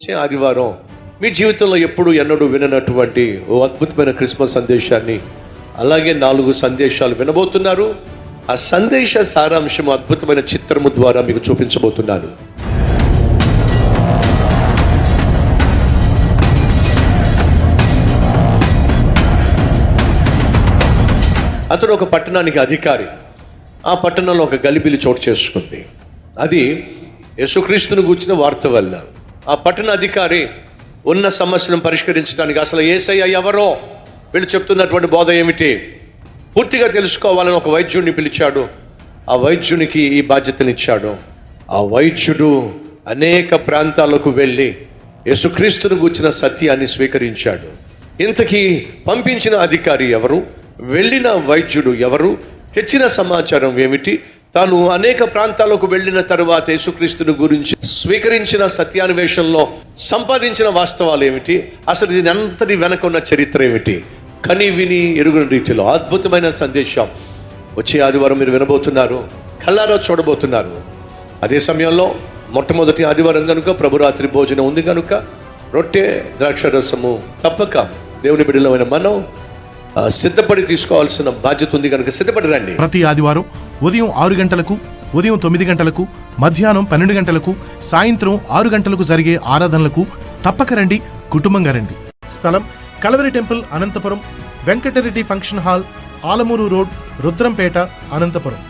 వచ్చే ఆదివారం మీ జీవితంలో ఎప్పుడు ఎన్నడూ విననటువంటి ఓ అద్భుతమైన క్రిస్మస్ సందేశాన్ని అలాగే నాలుగు సందేశాలు వినబోతున్నారు. ఆ సందేశ సారాంశం అద్భుతమైన చిత్రము ద్వారా మీకు చూపించబోతున్నాను. అతడు ఒక పట్టణానికి అధికారి. ఆ పట్టణంలో ఒక గలిబిలి చోటు చేసుకుంది. అది యేసుక్రీస్తును గూర్చిన వార్త వల్ల ఆ పట్టణ అధికారి ఉన్న సమస్యను పరిష్కరించడానికి అసలు ఏసయ్య ఎవరో వీళ్ళు చెప్తున్నటువంటి బోధ ఏమిటి? పూర్తిగా తెలుసుకోవాలని ఒక వైద్యుడిని పిలిచాడు. ఆ వైద్యునికి ఈ బాధ్యతనిచ్చాడు. ఆ వైద్యుడు అనేక ప్రాంతాలకు వెళ్ళి యేసుక్రీస్తును గూర్చిన సత్యాన్ని స్వీకరించాడు. ఇంతకీ పంపించిన అధికారి ఎవరు? వెళ్ళిన వైద్యుడు ఎవరు? తెచ్చిన సమాచారం ఏమిటి? తాను అనేక ప్రాంతాలకు వెళ్ళిన తరువాత యేసుక్రీస్తుని గురించి స్వీకరించిన సత్యాన్వేషణలో సంపాదించిన వాస్తవాలు ఏమిటి? అసలు దీని అంతటి వెనక ఉన్న చరిత్ర ఏమిటి? కని విని ఎరుగున రీతిలో అద్భుతమైన సందేశం. వచ్చే ఆదివారం మీరు వినబోతున్నారు కళ్ళారా చూడబోతున్నారు. అదే సమయంలో మొట్టమొదటి ఆదివారం కనుక ప్రభురాత్రి భోజనం ఉంది కనుక రొట్టె ద్రాక్షరసము తప్పక దేవుని బిడ్డలమైన మనం సిద్ధపడి తీసుకోవాల్సిన బాధ్యత ఉంది కనుక సిద్ధపడి రండి. ప్రతి ఆదివారం ఉదయం ఆరు గంటలకు ఉదయం తొమ్మిది గంటలకు మధ్యాహ్నం పన్నెండు గంటలకు సాయంత్రం ఆరు గంటలకు జరిగే ఆరాధనలకు తప్పక రండి కుటుంబంగా రండి. స్థలం Calvary temple Anantapuram Venkatareddy function hall Alamuru road Rudrampeta Anantapuram.